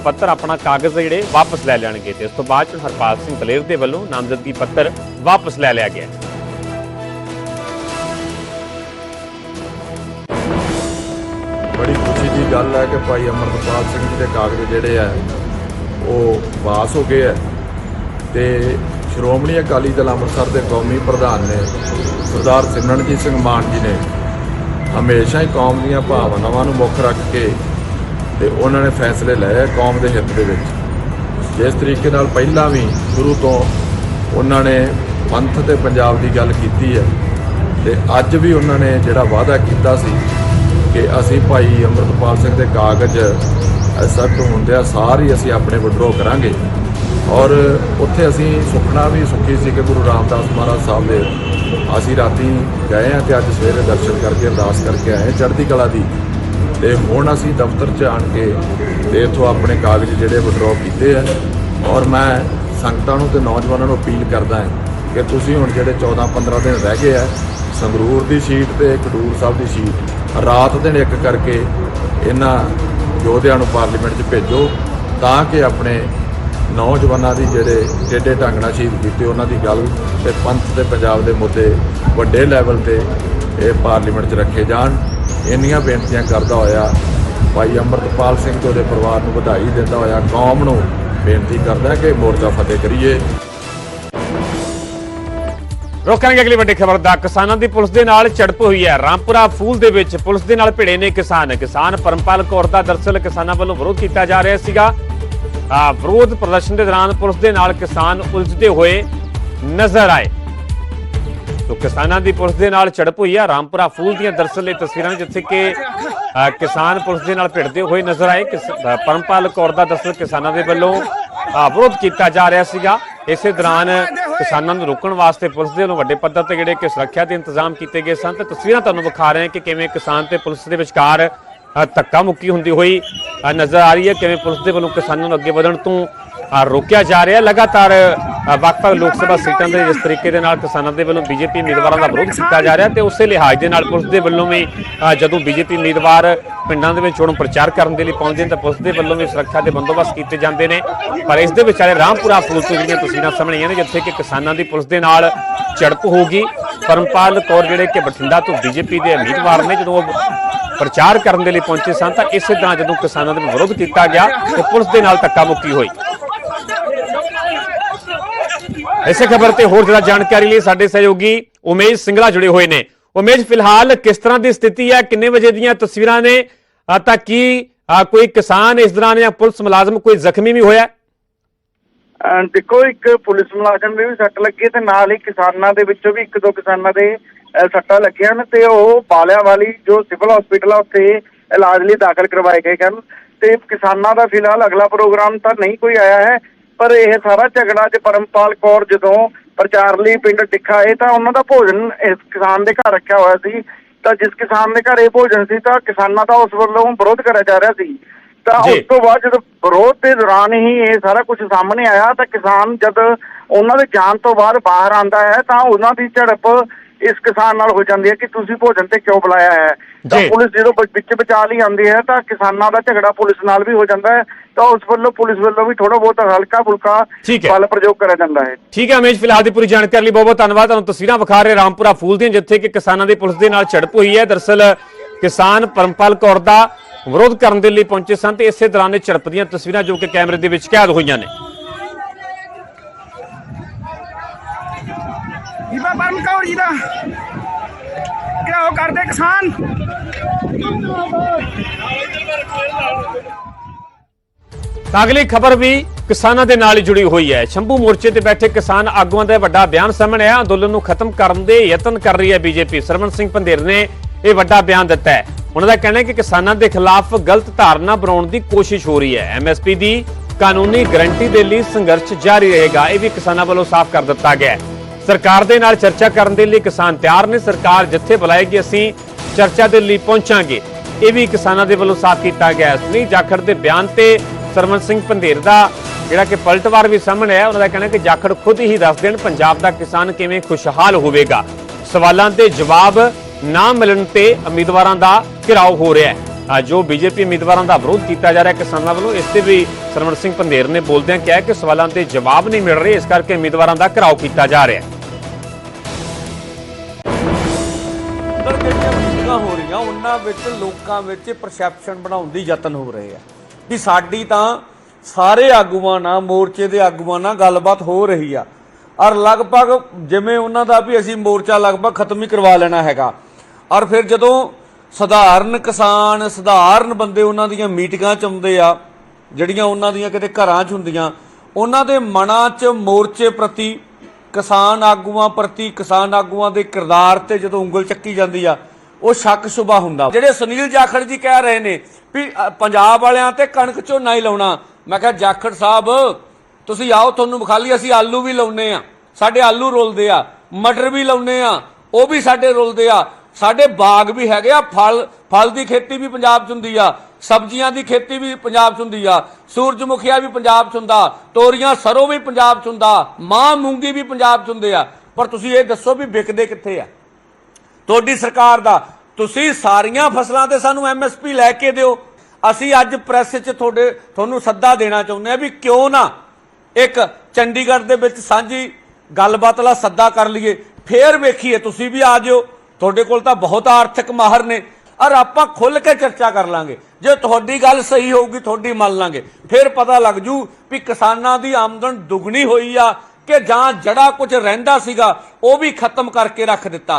ਪੱਤਰ, ਆਪਣਾ ਕਾਗਜ਼ ਜਿਹੜੇ ਵਾਪਸ ਲੈ ਲੈਣਗੇ ਤੇ ਉਸ ਤੋਂ ਬਾਅਦ 'ਚ ਹਰਪਾਲ ਸਿੰਘ ਬਲੇਰ ਦੇ ਵੱਲੋਂ ਨਾਮਜ਼ਦਗੀ ਪੱਤਰ ਵਾਪਸ ਲੈ ਲਿਆ ਗਿਆ। ਦੀ ਗੱਲ ਹੈ ਕਿ ਭਾਈ ਅਮਰਪਾਲ ਸਿੰਘ ਜੀ ਦੇ ਕਾਗਜ਼ ਜਿਹੜੇ ਆ, ਉਹ ਪਾਸ ਹੋ ਗਏ ਆ ਤੇ ਸ਼੍ਰੋਮਣੀ ਅਕਾਲੀ ਦਲ ਅੰਮ੍ਰਿਤਸਰ ਦੇ ਕੌਮੀ ਪ੍ਰਧਾਨ ਨੇ ਸਰਦਾਰ ਸਿਮਰਨਜੀਤ ਸਿੰਘ ਮਾਨ ਜੀ ਨੇ ਹਮੇਸ਼ਾ ਹੀ ਕੌਮ ਦੀਆਂ ਭਾਵਨਾਵਾਂ ਨੂੰ ਮੁੱਖ ਰੱਖ ਕੇ ਤੇ ਉਹਨਾਂ ਨੇ ਫੈਸਲੇ ਲਏ ਕੌਮ ਦੇ ਹਿੱਤ ਦੇ ਵਿੱਚ। ਜਿਸ ਤਰੀਕੇ ਨਾਲ ਪਹਿਲਾਂ ਵੀ ਸ਼ੁਰੂ ਤੋਂ ਉਹਨਾਂ ਨੇ ਪੰਥ ਤੇ ਪੰਜਾਬ ਦੀ ਗੱਲ ਕੀਤੀ ਹੈ ਤੇ ਅੱਜ ਵੀ ਉਹਨਾਂ ਨੇ ਜਿਹੜਾ ਵਾਅਦਾ ਕੀਤਾ ਸੀ ਕਿ ਅਸੀਂ ਭਾਈ ਅੰਮ੍ਰਿਤਪਾਲ ਸਿੰਘ ਦੇ ਕਾਗਜ਼ ਐਕਸੈਪਟ ਹੁੰਦੇ ਆ, ਸਾਰੇ ਅਸੀਂ ਆਪਣੇ ਵਿਡਰੋ ਕਰਾਂਗੇ। ਔਰ ਉੱਥੇ ਅਸੀਂ ਸੁਖਣਾ ਵੀ ਸੁਖੀ ਸੀ ਕਿ ਗੁਰੂ ਰਾਮਦਾਸ ਮਹਾਰਾਜ ਸਾਹਿਬ ਦੇ ਅਸੀਂ ਰਾਤੀ ਗਏ ਆ ਤੇ ਅੱਜ ਸਵੇਰੇ ਦਰਸ਼ਨ ਕਰਕੇ, ਅਰਦਾਸ ਕਰਕੇ ਆਏ ਚੜ੍ਹਦੀ ਕਲਾ ਦੀ। ਤੇ ਹੁਣ ਅਸੀਂ ਦਫ਼ਤਰ 'ਚ ਆਣ ਕੇ ਤੇ ਇੱਥੋਂ ਆਪਣੇ ਕਾਗਜ਼ ਜਿਹੜੇ ਵਿਡਰੋ ਕੀਤੇ ਆ। ਔਰ ਮੈਂ ਸੰਗਤਾਂ ਨੂੰ ਤੇ ਨੌਜਵਾਨਾਂ ਨੂੰ ਅਪੀਲ ਕਰਦਾ ਹਾਂ ਕਿ ਤੁਸੀਂ ਹੁਣ ਜਿਹੜੇ 14-15 ਦਿਨ ਰਹਿ ਗਏ ਆ, ਸੰਗਰੂਰ ਦੀ ਸੀਟ ਤੇ ਖਡੂਰ ਸਾਹਿਬ ਦੀ ਸੀਟ ਰਾਤ ਦਿਨ ਇੱਕ ਕਰਕੇ ਇਹਨਾਂ ਯੋਧਿਆਂ ਨੂੰ ਪਾਰਲੀਮੈਂਟ 'ਚ ਭੇਜੋ ਤਾਂ ਕਿ ਆਪਣੇ ਨੌਜਵਾਨਾਂ ਦੀ ਜਿਹੜੇ ਟੇਡੇ ਢੰਗ ਨਾਲ ਸ਼ਹੀਦ ਕੀਤੇ ਉਹਨਾਂ ਦੀ ਗੱਲ ਤੇ ਪੰਥ ਤੇ ਪੰਜਾਬ ਦੇ ਮੁੱਦੇ ਵੱਡੇ ਲੈਵਲ ਤੇ ਇਹ ਪਾਰਲੀਮੈਂਟ 'ਚ ਰੱਖੇ ਜਾਣ। ਇੰਨੀਆਂ ਬੇਨਤੀਆਂ ਕਰਦਾ ਹੋਇਆ ਭਾਈ ਅੰਮ੍ਰਿਤਪਾਲ ਸਿੰਘ ਤੇ ਉਹਦੇ ਪਰਿਵਾਰ ਨੂੰ ਵਧਾਈ ਦਿੰਦਾ ਹੋਇਆ ਕੌਮ ਨੂੰ ਬੇਨਤੀ ਕਰਦਾ ਕਿ ਮੋਰਚਾ ਫਤਿਹ ਕਰੀਏ। ਰੋਕਾਂਗੇ ਅਗਲੀ ਵੱਡੀ ਖਬਰ ਦਾ। ਕਿਸਾਨਾਂ ਦੀ ਪੁਲਿਸ ਦੇ ਨਾਲ ਝੜਪ ਹੋਈ ਹੈ। ਰਾਮਪੁਰਾ ਫੂਲ ਦੇ ਵਿੱਚ ਪੁਲਿਸ ਦੇ ਨਾਲ ਭਿੜੇ ਨੇ ਕਿਸਾਨ। ਕਿਸਾਨ ਪਰਮਪਾਲ ਕੌਰ ਦਾ ਦਰਸਲ ਕਿਸਾਨਾਂ ਵੱਲੋਂ ਵਿਰੋਧ ਕੀਤਾ ਜਾ ਰਿਹਾ ਸੀਗਾ। ਵਿਰੋਧ ਪ੍ਰਦਰਸ਼ਨ ਦੇ ਦੌਰਾਨ ਪੁਲਿਸ ਦੇ ਨਾਲ ਕਿਸਾਨ ਉਲਝਦੇ ਹੋਏ ਨਜ਼ਰ ਆਏ। ਤੋ ਕਿਸਾਨਾਂ ਦੀ ਪੁਲਿਸ ਦੇ ਨਾਲ ਝੜਪ ਹੋਈ ਹੈ। ਰਾਮਪੁਰਾ ਫੂਲ ਦੀਆਂ ਦਰਸਲ ਇਹ ਤਸਵੀਰਾਂ ਜਿੱਥੇ ਕਿ ਕਿਸਾਨ ਪੁਲਿਸ ਦੇ ਨਾਲ ਭਿੜਦੇ ਹੋਏ ਨਜ਼ਰ ਆਏ। ਕਿਸ- ਪਰਮਪਾਲ ਕੌਰ ਦਾ ਦਰਸਲ ਕਿਸਾਨਾਂ ਦੇ ਵੱਲੋਂ ਵਿਰੋਧ ਕੀਤਾ ਜਾ ਰਿਹਾ ਸੀਗਾ। ਇਸੇ ਦੌਰਾਨ ਕਿਸਾਨਾਂ ਨੂੰ ਰੋਕਣ ਵਾਸਤੇ ਪੁਲਿਸ ਦੇ ਵੱਲੋਂ ਵੱਡੇ ਪੱਧਰ ਤੇ ਜਿਹੜੇ ਕਿ ਸੁਰੱਖਿਆ ਦੇ ਇੰਤਜ਼ਾਮ ਕੀਤੇ ਗਏ ਸਨ ਤੇ ਤਸਵੀਰਾਂ ਤੁਹਾਨੂੰ ਵਿਖਾ ਰਹੇ ਹਾਂ ਕਿ ਕਿਵੇਂ ਕਿਸਾਨ ਤੇ ਪੁਲਿਸ ਦੇ ਵਿਚਕਾਰ ਧੱਕਾ ਮੁੱਕੀ ਹੁੰਦੀ ਹੋਈ ਨਜ਼ਰ ਆ ਰਹੀ ਹੈ, ਕਿਵੇਂ ਪੁਲਿਸ ਦੇ ਵੱਲੋਂ ਕਿਸਾਨਾਂ ਨੂੰ ਅੱਗੇ ਵਧਣ ਤੋਂ ਰੋਕਿਆ ਜਾ ਰਿਹਾ ਲਗਾਤਾਰ ਵੱਖ-ਵੱਖ ਲੋਕ ਸਭਾ ਸੀਟਾਂ ਦੇ ਜਿਸ ਤਰੀਕੇ ਦੇ ਨਾਲ ਕਿਸਾਨਾਂ ਦੇ ਵੱਲੋਂ ਬੀਜੇਪੀ ਉਮੀਦਵਾਰਾਂ ਦਾ ਵਿਰੋਧ ਕੀਤਾ ਜਾ ਰਿਹਾ ਤੇ ਉਸੇ ਲਿਹਾਜ਼ ਦੇ ਨਾਲ ਪੁਲਿਸ ਦੇ ਵੱਲੋਂ ਵੀ ਅ, ਜਦੋਂ ਬੀਜੇਪੀ ਉਮੀਦਵਾਰ ਪਿੰਡਾਂ ਦੇ ਵਿੱਚ ਚੋਣ ਪ੍ਰਚਾਰ ਕਰਨ ਦੇ ਲਈ ਪਹੁੰਚਦੇ ਨੇ ਤਾਂ ਪੁਲਿਸ ਦੇ ਵੱਲੋਂ ਵੀ ਸੁਰੱਖਿਆ ਦੇ ਬੰਦੋਬਸਤ ਕੀਤੇ ਜਾਂਦੇ ਨੇ। ਪਰ ਇਸ ਦੇ ਵਿਚਾਲੇ ਰਾਮਪੁਰਾ ਫੂਲ ਤੋਂ ਜਿਹੜੀਆਂ ਤਸਵੀਰਾਂ ਸਾਹਮਣੇ ਆਈਆਂ ਨੇ ਜਿੱਥੇ ਕਿ ਕਿਸਾਨਾਂ ਦੀ ਪੁਲਿਸ ਦੇ ਨਾਲ ਝੜਪ ਹੋ ਗਈ। ਪਰਮਪਾਲ ਕੌਰ ਜਿਹੜੇ ਕਿ ਬਠਿੰਡਾ ਤੋਂ ਬੀਜੇਪੀ ਦੇ ਉਮੀਦਵਾਰ ਨੇ ਜਦੋਂ ਉਹ ਪ੍ਰਚਾਰ ਕਰਨ ਦੇ ਲਈ ਪਹੁੰਚੇ ਸਨ ਤਾਂ ਇਸੇ ਤਰ੍ਹਾਂ ਜਦੋਂ ਕਿਸਾਨਾਂ ਦੇ ਵਿਰੋਧ ਕੀਤਾ ਗਿਆ ਤੇ ਪੁਲਿਸ ਦੇ ਨਾਲ ਧੱਕਾ ਮੁੱਕੀ ਹੋਈ। ਇਸੇ ਖਬਰ ਤੇ ਹੋਰ ਜ਼ਿਆਦਾ ਜਾਣਕਾਰੀ ਲਈ ਸਾਡੇ ਸਹਿਯੋਗੀ ਉਮੇਸ਼ ਸਿੰਗਲਾ ਜੁੜੇ ਹੋਏ ਨੇ। ਉਮੇਸ਼ ਫਿਲਹਾਲ ਕਿਸ ਤਰ੍ਹਾਂ ਦੀ ਸਥਿਤੀ ਹੈ? ਕਿੰਨੇ ਵਜੇ ਦੀਆਂ ਤਸਵੀਰਾਂ ਨੇ? ਤਾਂ ਕੀ ਕੋਈ ਕਿਸਾਨ ਇਸ ਦੌਰਾਨ ਜਾਂ ਪੁਲਿਸ ਮੁਲਾਜ਼ਮ ਕੋਈ ਜ਼ਖਮੀ ਵੀ ਹੋਇਆ? ਦੇਖੋ, ਇੱਕ ਪੁਲਿਸ ਮੁਲਾਜ਼ਮ ਦੇ ਵੀ ਸੱਟ ਲੱਗੀ ਤੇ ਨਾਲ ਹੀ ਕਿਸਾਨਾਂ ਦੇ ਵਿੱਚੋਂ ਵੀ ਇੱਕ ਦੋ ਕਿਸਾਨਾਂ ਦੇ ਸੱਟਾਂ ਲੱਗੀਆਂ ਨੇ ਤੇ ਉਹ ਬਾਲਿਆਂ ਵਾਲੀ ਜੋ ਸਿਵਲ ਹਸਪੀਟਲ ਆ, ਉੱਥੇ ਇਲਾਜ ਲਈ ਦਾਖਲ ਕਰਵਾਏ ਗਏ ਹਨ। ਤੇ ਕਿਸਾਨਾਂ ਦਾ ਫਿਲਹਾਲ ਅਗਲਾ ਪ੍ਰੋਗਰਾਮ ਤਾਂ ਨਹੀਂ ਕੋਈ ਆਇਆ ਹੈ। ਪਰ ਇਹ ਸਾਰਾ ਝਗੜਾ ਜੇ ਪਰਮਪਾਲ ਕੌਰ ਜਦੋਂ ਪ੍ਰਚਾਰ ਲਈ ਪਿੰਡ ਟਿੱਖਾ ਆਏ ਤਾਂ ਉਹਨਾਂ ਦਾ ਭੋਜਨ ਇਸ ਕਿਸਾਨ ਦੇ ਘਰ ਰੱਖਿਆ ਹੋਇਆ ਸੀ ਤਾਂ ਜਿਸ ਕਿਸਾਨ ਦੇ ਘਰ ਇਹ ਭੋਜਨ ਸੀ ਤਾਂ ਕਿਸਾਨਾਂ ਦਾ ਉਸ ਵੱਲੋਂ ਵਿਰੋਧ ਕਰਿਆ ਜਾ ਰਿਹਾ ਸੀ ਤਾਂ। ਉਸ ਤੋਂ ਬਾਅਦ ਜਦੋਂ ਵਿਰੋਧ ਦੇ ਦੌਰਾਨ ਹੀ ਇਹ ਸਾਰਾ ਕੁਝ ਸਾਹਮਣੇ ਆਇਆ ਤਾਂ ਕਿਸਾਨ ਜਦ ਉਹਨਾਂ ਦੇ ਜਾਣ ਤੋਂ ਬਾਅਦ ਬਾਹਰ ਆਂਦਾ ਹੈ ਤਾਂ ਉਹਨਾਂ ਦੀ ਝੜਪ ਇਸ ਕਿਸਾਨ ਨਾਲ ਹੋ ਜਾਂਦੀ ਹੈ ਕਿ ਤੁਸੀਂ ਭੋਜਨ ਤੇ ਕਿਉਂ ਬੁਲਾਇਆ ਹੈ? ਤਾਂ। ਪੁਲਿਸ ਜਦੋਂ ਵਿੱਚ ਵਿਚਾਲ ਹੀ ਆਉਂਦੀ ਹੈ ਤਾਂ ਕਿਸਾਨਾਂ ਦਾ ਝਗੜਾ ਪੁਲਿਸ ਨਾਲ ਵੀ ਹੋ ਜਾਂਦਾ ਹੈ। ਤਾਂ ਉਸ ਵੱਲੋਂ ਪੁਲਿਸ ਵੱਲੋਂ ਵੀ ਥੋੜਾ ਬਹੁਤ ਹਲਕਾ ਫੁਲਕਾ। ਬਲ ਪ੍ਰਯੋਗ ਕਰਿਆ ਜਾਂਦਾ ਹੈ। ਠੀਕ ਹੈ ਅਮੇਸ਼ ਫਿਲਹਾਲ ਦੀ ਪੂਰੀ ਜਾਣਕਾਰੀ ਲਈ ਬਹੁਤ ਬਹੁਤ ਧੰਨਵਾਦ। ਤੁਹਾਨੂੰ ਤਸਵੀਰਾਂ ਵਿਖਾ ਰਹੇ ਰਾਮਪੁਰਾ ਫੂਲ ਦੀਆਂ ਜਿੱਥੇ ਕਿ ਕਿਸਾਨਾਂ ਦੀ ਪੁਲਿਸ ਦੇ ਨਾਲ ਝੜਪ ਹੋਈ ਹੈ। ਦਰਸਲ ਕਿਸਾਨ ਪਰਮਪਾਲ ਕੌਰ ਦਾ ਵਿਰੋਧ ਕਰਨ ਦੇ ਲਈ ਪਹੁੰਚੇ ਸਨ ਤੇ ਇਸੇ ਦੌਰਾਨ ਇਹ ਝੜਪ ਦੀਆਂ ਤਸਵੀਰਾਂ ਜੋ ਕਿ ਕੈਮਰੇ ਦੇ ਵਿੱਚ ਕੈਦ ਹੋਈਆਂ ਨੇ। ਕੌਰ ਜੀ ਦਾ ਘਿਰਾਓ ਕਰਦੇ ਕਿਸਾਨ। ਤਾਂ ਅਗਲੀ ਖਬਰ ਵੀ ਕਿਸਾਨਾਂ ਦੇ ਨਾਲ ਹੀ ਜੁੜੀ ਹੋਈ ਹੈ। ਸ਼ੰਭੂ ਮੋਰਚੇ ਤੇ ਬੈਠੇ ਕਿਸਾਨ ਆਗੂਆਂ ਦਾ ਵੱਡਾ ਬਿਆਨ ਸਾਹਮਣੇ ਆਇਆ। ਅੰਦੋਲਨ ਨੂੰ ਖਤਮ ਕਰਨ ਦੇ ਯਤਨ ਕਰ ਰਹੀ ਹੈ ਬੀਜੇਪੀ। ਸਰਵਨ ਸਿੰਘ ਪੰਧੇਰ ਨੇ ਇਹ ਵੱਡਾ ਬਿਆਨ ਦਿੱਤਾ ਹੈ। ਉਹਨਾਂ ਦਾ ਕਹਿਣਾ ਹੈ ਕਿ ਕਿਸਾਨਾਂ ਦੇ ਖਿਲਾਫ ਗਲਤ ਧਾਰਨਾ ਬਣਾਉਣ ਦੀ ਕੋਸ਼ਿਸ਼ ਹੋ ਰਹੀ ਹੈ। ਐਮਐਸਪੀ ਦੀ ਕਾਨੂੰਨੀ ਗਰੰਟੀ ਦੇ ਲਈ ਸੰਘਰਸ਼ ਜਾਰੀ ਰਹੇਗਾ। ਇਹ ਵੀ ਕਿਸਾਨਾਂ ਵੱਲੋਂ ਸਾਫ਼ ਕਰ ਦਿੱਤਾ ਗਿਆ ਹੈ। ਸਰਕਾਰ ਦੇ ਨਾਲ ਚਰਚਾ ਕਰਨ ਦੇ ਲਈ ਕਿਸਾਨ ਤਿਆਰ ਨੇ। ਸਰਕਾਰ ਜਿੱਥੇ ਬੁਲਾਏਗੀ, ਅਸੀਂ ਚਰਚਾ ਦੇ ਲਈ ਪਹੁੰਚਾਂਗੇ। ਇਹ ਵੀ ਕਿਸਾਨਾਂ ਦੇ ਵੱਲੋਂ ਸਾਫ਼ ਕੀਤਾ ਗਿਆ ਹੈ। ਸੁਨੀਲ ਜਾਖੜ ਦੇ ਬਿਆਨ ਤੇ ਸਰਵਨ ਸਿੰਘ ਪੰਧੇਰ ਦਾ ਜਿਹੜਾ ਕਿ ਪਲਟਵਾਰ ਵੀ ਸਾਹਮਣੇ ਆਇਆ, ਉਹਨਾਂ ਦਾ ਕਹਿਣਾ ਕਿ ਜਾਖੜ ਖੁਦ ਹੀ ਦੱਸ ਦੇਣ, ਪੰਜਾਬ ਦਾ ਕਿਸਾਨ ਕਿਵੇਂ ਖੁਸ਼ਹਾਲ ਹੋਵੇਗਾ। ਸਵਾਲਾਂ ਦੇ ਜਵਾਬ ਨਾ ਮਿਲਣ ਤੇ ਉਮੀਦਵਾਰਾਂ ਦਾ ਘਿਰਾਓ ਹੋ ਰਿਹਾ ਹੈ। ਜੋ ਬੀਜੇਪੀ ਉਮੀਦਵਾਰਾਂ ਦਾ ਵਿਰੋਧ ਕੀਤਾ ਜਾ ਰਿਹਾ ਕਿਸਾਨਾਂ ਵੱਲੋਂ, ਇਸ ਤੇ ਵੀ ਸਰਵਣ ਸਿੰਘ ਪੰਧੇਰ ਨੇ ਬੋਲਦਿਆਂ ਕਿਹਾ ਕਿ ਸਵਾਲਾਂ ਦੇ ਜਵਾਬ ਨਹੀਂ ਮਿਲ ਰਹੇ, ਇਸ ਕਰਕੇ ਉਮੀਦਵਾਰਾਂ ਦਾ ਘਿਰਾਓ ਕੀਤਾ ਜਾ ਰਿਹਾ ਹੈ। ਹੋ ਰਹੀਆਂ, ਉਹਨਾਂ ਵਿੱਚ ਲੋਕਾਂ ਵਿੱਚ ਪਰਸੈਪਸ਼ਨ ਬਣਾਉਣ ਦੀ ਯਤਨ ਹੋ ਰਹੇ ਆ। ਵੀ ਸਾਡੀ ਤਾਂ ਸਾਰੇ ਆਗੂਆਂ ਨਾਲ, ਮੋਰਚੇ ਦੇ ਆਗੂਆਂ ਨਾਲ ਗੱਲਬਾਤ ਹੋ ਰਹੀ ਆ। ਔਰ ਲਗਭਗ ਜਿਵੇਂ ਉਹਨਾਂ ਦਾ ਵੀ ਅਸੀਂ ਮੋਰਚਾ ਲਗਭਗ ਖਤਮ ਹੀ ਕਰਵਾ ਲੈਣਾ ਹੈਗਾ। ਔਰ ਫਿਰ ਜਦੋਂ ਸਧਾਰਨ ਕਿਸਾਨ, ਸਧਾਰਨ ਬੰਦੇ ਉਹਨਾਂ ਦੀਆਂ ਮੀਟਿੰਗਾਂ ਚ ਆਉਂਦੇ ਆ, ਜਿਹੜੀਆਂ ਉਹਨਾਂ ਦੀਆਂ ਕਿਤੇ ਘਰਾਂ 'ਚ ਹੁੰਦੀਆਂ, ਉਹਨਾਂ ਦੇ ਮਨਾਂ 'ਚ ਮੋਰਚੇ ਪ੍ਰਤੀ, ਕਿਸਾਨ ਆਗੂਆਂ ਪ੍ਰਤੀ, ਕਿਸਾਨ ਆਗੂਆਂ ਦੇ ਕਿਰਦਾਰ ਤੇ ਜਦੋਂ ਉਂਗਲ ਚੱਕੀ ਜਾਂਦੀ ਆ, ਉਹ ਸ਼ੱਕ ਸ਼ੁਬਾ ਹੁੰਦਾ। ਜਿਹੜੇ ਸੁਨੀਲ ਜਾਖੜ ਜੀ ਕਹਿ ਰਹੇ ਨੇ ਵੀ ਪੰਜਾਬ ਵਾਲਿਆਂ ਤੇ ਕਣਕ ਝੋਨਾ ਹੀ ਲਾਉਣਾ। ਮੈਂ ਕਿਹਾ, ਜਾਖੜ ਸਾਹਿਬ, ਤੁਸੀਂ ਆਓ, ਤੁਹਾਨੂੰ ਵਿਖਾ ਅਸੀਂ ਆਲੂ ਵੀ ਲਾਉਨੇ ਆ। ਸਾਡੇ ਆਲੂ ਰੁਲਦੇ ਆ, ਮਟਰ ਵੀ ਲਾਉਨੇ ਆ, ਉਹ ਵੀ ਸਾਡੇ ਰੁਲਦੇ ਆ। ਸਾਡੇ ਬਾਗ ਵੀ ਹੈਗੇ ਆ, ਫਲ ਫਲ ਦੀ ਖੇਤੀ ਵੀ ਪੰਜਾਬ 'ਚ ਹੁੰਦੀ ਆ, ਸਬਜ਼ੀਆਂ ਦੀ ਖੇਤੀ ਵੀ ਪੰਜਾਬ 'ਚ ਹੁੰਦੀ ਆ ਸੂਰਜਮੁਖੀਆ ਵੀ ਪੰਜਾਬ 'ਚ ਹੁੰਦਾ, ਤੋਰੀਆਂ ਸਰੋਂ ਵੀ ਪੰਜਾਬ 'ਚ ਹੁੰਦਾ, ਮਾਂ ਮੂੰਗੀ ਵੀ ਪੰਜਾਬ 'ਚ ਹੁੰਦੇ ਆ। ਪਰ ਤੁਸੀਂ ਇਹ ਦੱਸੋ ਵੀ ਵਿਕਦੇ ਕਿੱਥੇ ਆ? ਤੁਹਾਡੀ ਸਰਕਾਰ ਦਾ, ਤੁਸੀਂ ਸਾਰੀਆਂ ਫਸਲਾਂ ਤੇ ਸਾਨੂੰ ਐਮਐਸਪੀ ਲੈ ਕੇ ਦਿਓ। ਅਸੀਂ ਅੱਜ ਪ੍ਰੈਸ 'ਚ ਤੁਹਾਡੇ, ਤੁਹਾਨੂੰ ਸੱਦਾ ਦੇਣਾ ਚਾਹੁੰਦੇ ਆ ਵੀ ਕਿਉਂ ਨਾ ਇੱਕ ਚੰਡੀਗੜ੍ਹ ਦੇ ਵਿੱਚ ਸਾਂਝੀ ਗੱਲਬਾਤ ਲਾ ਸੱਦਾ ਕਰ ਲਈਏ, ਫੇਰ ਵੇਖੀਏ, ਤੁਸੀਂ ਵੀ ਆ ਜਿਓ। ਤੁਹਾਡੇ ਕੋਲ ਤਾਂ ਬਹੁਤ ਆਰਥਿਕ ਮਾਹਰ ਨੇ। ਔਰ ਆਪਾਂ ਖੁੱਲ ਕੇ ਚਰਚਾ ਕਰ ਲਾਂਗੇ। ਜੇ ਤੁਹਾਡੀ ਗੱਲ ਸਹੀ ਹੋਊਗੀ, ਤੁਹਾਡੀ ਮੰਨ ਲਾਂਗੇ। ਫਿਰ ਪਤਾ ਲੱਗ ਜੂ ਵੀ ਕਿਸਾਨਾਂ ਦੀ ਆਮਦਨ ਦੁੱਗਣੀ ਹੋਈ ਆ ਕਿ ਜਾਂ ਜੜਾ ਕੁਝ ਰਹਿੰਦਾ ਸੀਗਾ, ਉਹ ਵੀ ਖਤਮ ਕਰਕੇ ਰੱਖ ਦਿੱਤਾ।